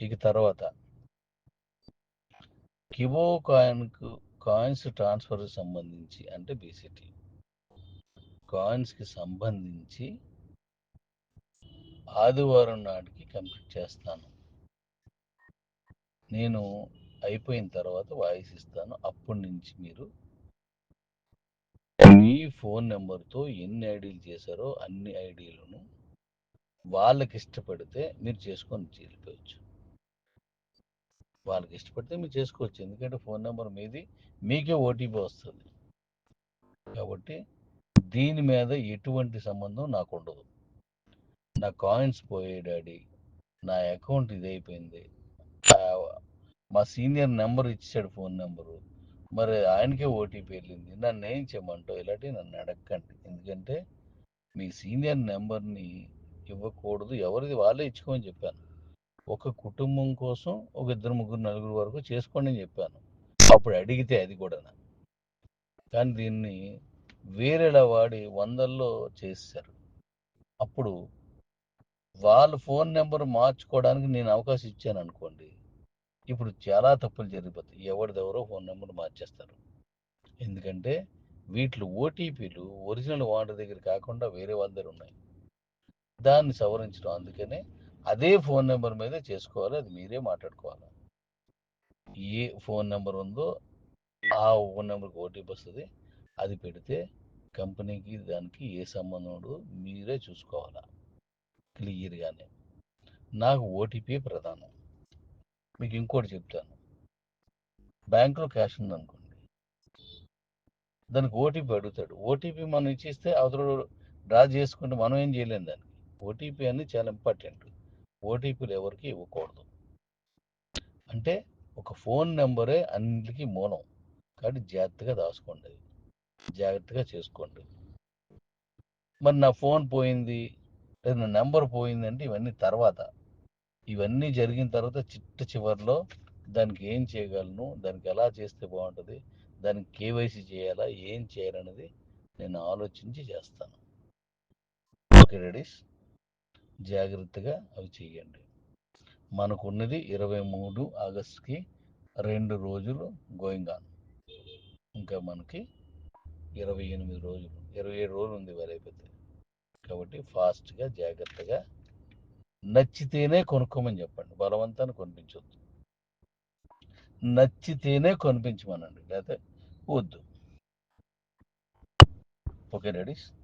ఇక తర్వాత కివో కాయిన్కు coins transfer సంబంధించి అంటే బీసీటీ కాయిన్స్కి సంబంధించి ఆదివారం నాటికి కంప్లీట్ చేస్తాను. నేను అయిపోయిన తర్వాత వాయిస్ ఇస్తాను అప్పటి నుంచి మీరు మీ ఫోన్ నెంబర్తో ఎన్ని ఐడీలు చేశారో అన్ని ఐడీలను వాళ్ళకి ఇష్టపడితే మీరు చేసుకొని వెళ్ళిపోవచ్చు వాళ్ళకి ఇష్టపడితే మీరు చేసుకోవచ్చు. ఎందుకంటే ఫోన్ నెంబర్ మీది మీకే ఓటీపీ వస్తుంది. కాబట్టి దీని మీద ఎటువంటి సంబంధం నాకు ఉండదు. నా కాయిన్స్ పోయే డాడీ. నా అకౌంట్ ఇది అయిపోయింది. మా సీనియర్ నెంబర్ ఇచ్చాడు ఫోన్ నెంబరు. మరి ఆయనకే ఓటీపీ వెళ్ళింది. నన్ను ఏం చేయమంటో ఇలాంటివి నన్ను అడగండి ఎందుకంటే మీ సీనియర్ నెంబర్ని ఇవ్వకూడదు. ఎవరిది వాళ్ళే ఇచ్చుకోమని చెప్పాను. ఒక కుటుంబం కోసం ఒక ఇద్దరు ముగ్గురు నలుగురు వరకు చేసుకోండి అని చెప్పాను. అప్పుడు అడిగితే అది కూడా కానీ దీన్ని వేరేలా వాడి వందల్లో చేశారు. అప్పుడు వాళ్ళ ఫోన్ నెంబర్ మార్చుకోవడానికి నేను అవకాశం ఇచ్చాను అనుకోండి. ఇప్పుడు చాలా తప్పులు జరిగిపోతాయి. ఎవరిదెవరో ఫోన్ నెంబర్ మార్చేస్తారు. ఎందుకంటే వీటిలో ఓటీపీలు ఒరిజినల్ వాటర్ దగ్గర కాకుండా వేరే వాళ్ళ దగ్గర ఉన్నాయి. దాన్ని సవరించడం అందుకనే అదే ఫోన్ నెంబర్ మీద చేసుకోవాలి. అది మీరే మాట్లాడుకోవాలి. ఏ ఫోన్ నెంబర్ ఉందో ఆ ఫోన్ నెంబర్కి ఓటీపీ వస్తుంది. అది పెడితే కంపెనీకి దానికి ఏ సంబంధం ఉండదు. మీరే చూసుకోవాలా. క్లియర్గానే. నాకు ఓటీపీ ప్రధానం. మీకు ఇంకోటి చెప్తాను. బ్యాంకులో క్యాష్ ఉందనుకోండి. దానికి ఓటీపీ అడుగుతాడు. ఓటీపీ మనం ఇచ్చిస్తే అవతల డ్రా చేసుకుంటే మనం ఏం చేయలేము దానికి. ఓటీపీ అనేది చాలా ఇంపార్టెంట్. ఓటీపీలు ఎవరికి ఇవ్వకూడదు. అంటే ఒక ఫోన్ నెంబరే అన్నిటికీ మూలం. కాబట్టి జాగ్రత్తగా దాచుకోండి. జాగ్రత్తగా చేసుకోండి. మరి నా ఫోన్ పోయింది లేదా నా నెంబర్ పోయింది అంటే ఇవన్నీ తర్వాత. ఇవన్నీ జరిగిన తర్వాత చిట్ట చివరిలో దానికి ఏం చేయగలను దానికి ఎలా చేస్తే బాగుంటుంది దానికి కేవైసీ చేయాలా ఏం చేయాలనేది నేను ఆలోచించి చేస్తాను. ఓకే రెడీస్? జాగ్రత్తగా అవి చేయండి. మనకున్నది ఇరవై మూడు ఆగస్టుకి రెండు రోజులు గోయింగ్ ఆన్. ఇంకా మనకి ఇరవై ఎనిమిది రోజులు ఇరవై ఏడు రోజులు ఉంది వేరే కాబట్టి ఫాస్ట్గా జాగ్రత్తగా నచ్చితేనే కొనుక్కోమని చెప్పండి. బలవంతాన్ని కొనిపించొద్దు. నచ్చితేనే కొనిపించమనండి. లేకపోతే వద్దు. Okay Redis